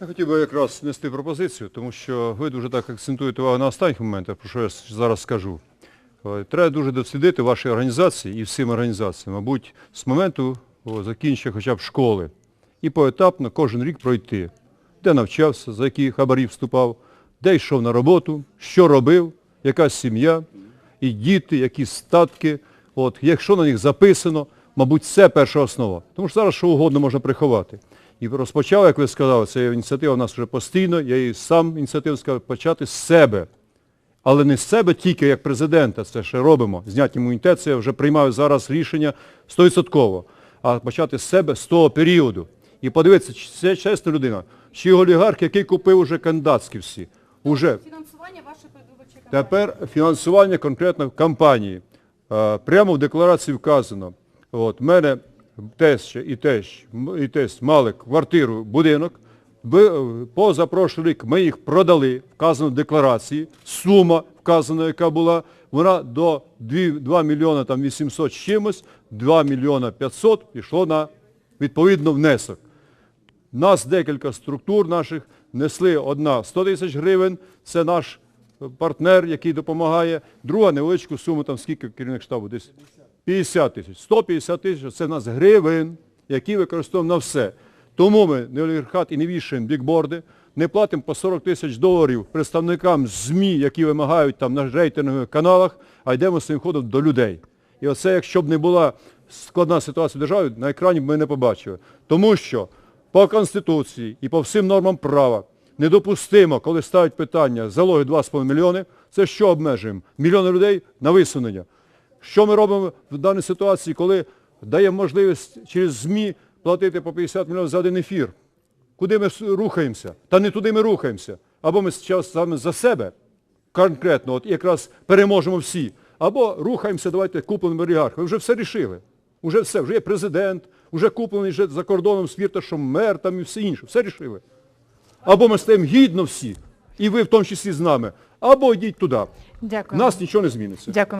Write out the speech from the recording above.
Я хотів би якраз внести пропозицію, тому що ви дуже так акцентуєте увагу на останніх моментах, про що я зараз скажу. Е, Треба дуже дослідити ваші організації і всім організаціям, мабуть, з моменту закінчення хоча б школи. І поетапно кожен рік пройти, де навчався, за які хабарі вступав, де йшов на роботу, що робив, яка сім'я, і діти, які статки. От, якщо на них записано, мабуть, це перша основа. Тому що зараз що угодно можна приховати. І розпочав, як ви сказали, це ініціатива у нас вже постійно, я її сам ініціативу сказав, почати з себе. Але не з себе тільки як президента, це ще робимо. Зняти імунітет, це я вже приймаю зараз рішення 100%. А почати з себе з того періоду. І подивитися, чи це чесна людина, чи олігарх, який купив уже кандидатські всі. Уже Фінансування вашої передвиборчої кампанії. Тепер фінансування конкретно кампанії. Е, Прямо в декларації вказано, от, мене тесть і тесть, і тесть мали квартиру, будинок, е, позапрошлий рік ми їх продали, вказано в декларації, сума вказана, яка була, вона до 2, 2 мільйона там 800 з чимось, 2 мільйона 500 пішло на відповідно внесок. Нас декілька структур наших несли одна 100 тисяч гривень, це наш е, партнер, який допомагає, друга невеличку суму, там скільки керівник штабу, десь 50 тисяч. 150 тисяч це в нас гривень, які використовуємо на все. Тому ми не олігархат і не вішаємо бікборди, не платимо по 40 тисяч доларів представникам ЗМІ, які вимагають там на рейтингових каналах, а йдемо своїм ходом до людей. І оце, якщо б не була складна ситуація в державі, на екрані б ми не побачили. Тому що по Конституції і по всім нормам права недопустимо, коли ставить питання залоги 2,5 мільйони, це що обмежуємо? Мільйони людей на висунення. Що ми робимо в даній ситуації, коли даємо можливість через ЗМІ платити по 50 мільйонів за один ефір? Куди ми рухаємося? Та не туди ми рухаємося. Або ми зараз саме за себе конкретно, от якраз переможемо всі. Або рухаємося, давайте купленим олігарх. Ви вже все рішили. Уже все, вже є президент, вже куплений вже за кордоном свірта, що мер там і все інше. Все рішили. Або ми стаємо гідно всі, і ви в тому числі з нами, або йдіть туди. Дякую. Нас нічого не зміниться. Дякую.